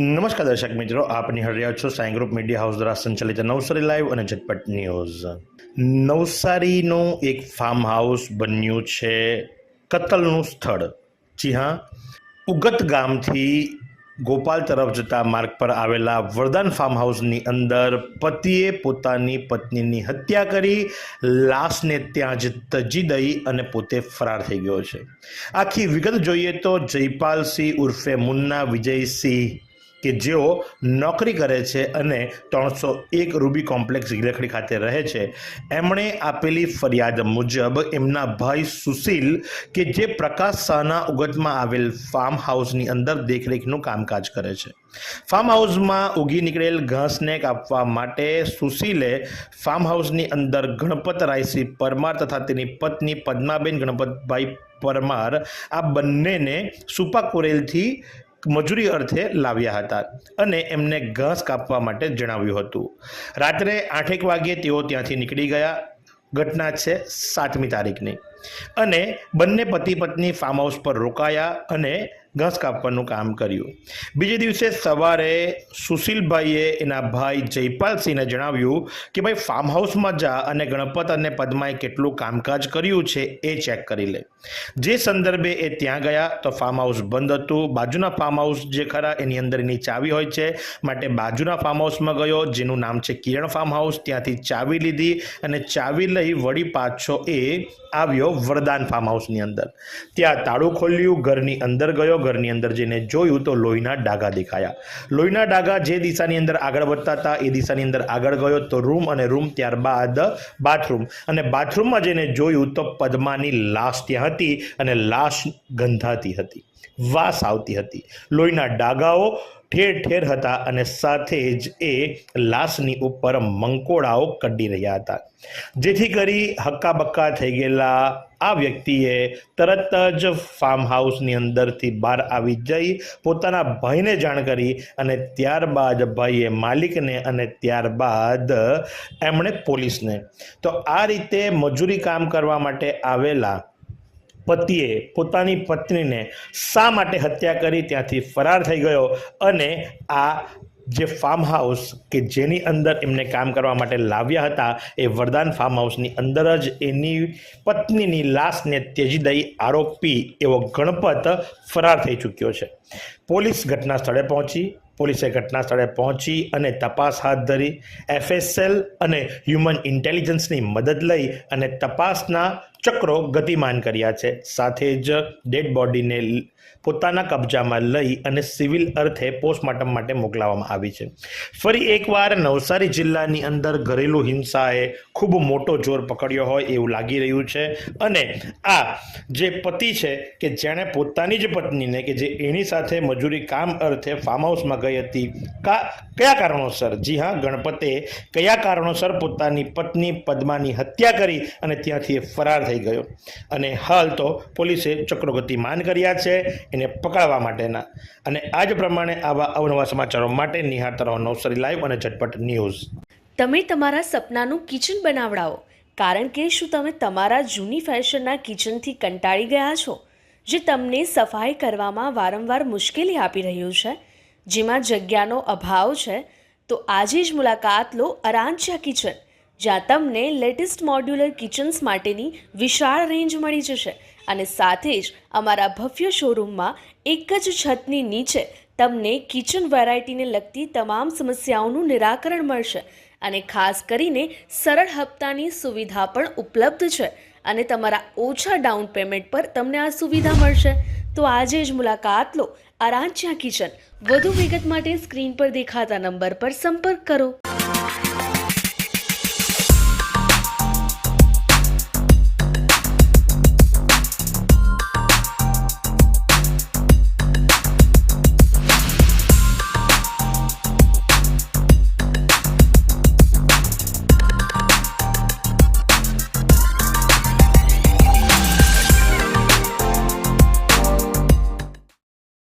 નમસ્કાર દર્શક મિત્રો, આપ નિહાળી છો સાઈ ગ્રુપ મીડિયા હાઉસ દ્વારા સંચાલિત નવસારી લાઈવ અને ઝટપટ ન્યૂઝ. નવસારીનું એક ફાર્મ હાઉસ બન્યું છે કતલનું સ્થળ. જી હા, ઉગત ગામથી ગોપાલ તરફ જતા માર્ગ પર આવેલા વરદાન ફાર્મ હાઉસની અંદર પતિએ પોતાની પત્નીની હત્યા કરી, લાશને ત્યાં જ તજી દઈ અને પોતે ફરાર થઈ ગયો છે. આખી વિગત જોઈએ તો જયપાલસિંહ ઉર્ફે મુન્ના વિજયસિંહ કે જેઓ નોકરી કરે છે અને ત્રણસો એક રૂબી કોમ્પ્લેક્સ ગિલખડી ખાતે રહે છે. એમણે આપેલી ફરિયાદ મુજબ એમના ભાઈ સુશીલ કે જે પ્રકાશ શાહના ઉગતમાં આવેલ ફાર્મ હાઉસની અંદર દેખરેખનું કામકાજ કરે છે. ફાર્મ હાઉસમાં ઉગી નીકળેલ ઘાસને કાપવા માટે સુશીલે ફાર્મ હાઉસની અંદર ગણપત રાયસિંહ પરમાર તથા તેની પત્ની પદ્માબેન ગણપતભાઈ પરમાર આ બંનેને સુપા કોરેલથી મજૂરી અર્થે લાવ્યા હતા અને એમને ઘાસ કાપવા માટે જણાવ્યું હતું. રાત્રે આઠેક વાગ્યે તેઓ ત્યાંથી નીકળી ગયા. ઘટના છે સાતમી તારીખની. અને બંને પતિ પત્ની ફાર્મ હાઉસ પર રોકાયા અને ઘાસ કાપવાનું કામ કર્યું. બીજે દિવસે સવારે સુશીલભાઈએ એના ભાઈ જયપાલસિંહને જણાવ્યું કે ભાઈ ફાર્મ હાઉસમાં જા અને ગણપત અને પદ્માએ કેટલું કામકાજ કર્યું છે એ ચેક કરી લે. જે સંદર્ભે એ ત્યાં ગયા તો ફાર્મ હાઉસ બંધ હતું. બાજુના ફાર્મ હાઉસ જે ખરા એની અંદર એની ચાવી હોય છે માટે બાજુના ફાર્મ હાઉસમાં ગયો. જેનું નામ છે કિરણ ફાર્મ હાઉસ ત્યાંથી ચાવી લીધી અને ચાવી લઈ વળી પાછો એ આવ્યો વરદાન ફાર્મ હાઉસની અંદર. ત્યાં તાળું ખોલ્યું, ઘરની અંદર ગયો. ઘરની અંદર જઈને જોયું તો લોહીના ડાઘા દેખાયા. લોહીના ડાઘા જે દિશાની અંદર આગળ વધતા હતા, એ દિશાની અંદર આગળ ગયો તો રૂમ અને રૂમ ત્યારબાદ બાથરૂમ. અને બાથરૂમમાં જઈને જોયું તો પદ્માની લાશ ત્યાં હતી અને લાશ ગંધાતી હતી. વાસ આવતી હતી. લોહીના ડાઘાઓ ઠેર ઠેર હતા અને સાથે જ એ લાશની ઉપર મંકોડાઓ કડી રહ્યા હતા. જેથી કરી હક્કાબક્કા થઈ ગયેલા આ વ્યક્તિએ તરત જ ફાર્મ હાઉસની અંદરથી બહાર આવી જઈ, પોતાના ભાઈને જાણ કરી અને ત્યારબાદ ભાઈએ માલિકને અને ત્યારબાદ એમણે પોલીસને. તો આ રીતે મજૂરી કામ કરવા માટે આવેલા પતિએ પોતાની પત્નીને શા માટે હત્યા કરી? ત્યાંથી ફરાર થઈ ગયો અને આ જે ફાર્મ હાઉસ કે જેની અંદર એમને કામ કરવા માટે લાવ્યા હતા, એ વરદાન ફાર્મ હાઉસની અંદર જ એની પત્નીની લાશને ત્યજી દઈ આરોપી એવો ગણપત ફરાર થઈ ચૂક્યો છે. પોલીસ ઘટના સ્થળે પહોંચી, પોલીસે ઘટના સ્થળે પહોંચી અને તપાસ હાથ ધરી એફએસએલ અને હ્યુમન ઇન્ટેલિજન્સની મદદ લઈ અને તપાસના ચક્રો ગતિમાન કર્યા છે. સાથે જ ડેડ બોડીને પોતાના કબજામાં લઈ અને સિવિલ અર્થે પોસ્ટમોર્ટમ માટે મોકલાવવામાં આવી છે. ફરી એકવાર નવસારી જિલ્લાની અંદર ઘરેલું હિંસાએ ખૂબ મોટો જોર પકડ્યો હોય એવું લાગી રહ્યું છે અને આ જે પતિ છે કે જેણે પોતાની જ પત્નીને કે જે એની સાથે મજૂરી કામ અર્થે ફાર્મ હાઉસમાં ગઈ હતી. કા, કયા કારણોસર? જી હા, ગણપતે કયા કારણોસર પોતાની પત્ની પદ્માની હત્યા કરી અને ત્યાંથી એ ફરાર થઈ ગયો. અને હાલ તો પોલીસે ચક્રોગતિ માન કર્યા છે, એને પકડવા માટેના. અને આ જ પ્રમાણે આવા અવનવા સમાચારો માટે નિહાળતા રહો નવસારી લાઈવ અને ઝટપટ ન્યૂઝ. તમે તમારા સપનાનું કિચન બનાવડાવો. કારણ કે શું તમે તમારા જૂની ફેશનના કિચનથી કંટાળી ગયા છો? જે તમને સફાઈ કરવામાં વારંવાર મુશ્કેલી આપી રહ્યું છે, જેમાં જગ્યાનો અભાવ છે, તો આજે જ મુલાકાત લો અરાંચા કિચન, જ્યાં તમને લેટેસ્ટ મોડ્યુલર કિચન્સ માટેની વિશાળ રેન્જ મળી જશે અને સાથે જ અમારા ભવ્ય શોરૂમમાં એક જ છતની નીચે તમને કિચન વેરાયટીને લગતી તમામ સમસ્યાઓનું નિરાકરણ મળશે અને ખાસ કરીને સરળ હપ્તાની સુવિધા પણ ઉપલબ્ધ છે અને તમારા ઓછા ડાઉન પેમેન્ટ પર તમને આ સુવિધા મળશે. તો આજે જ મુલાકાત લો આરાંચ્યા કિચન. વધુ વિગત માટે સ્ક્રીન પર દેખાતા નંબર પર સંપર્ક કરો.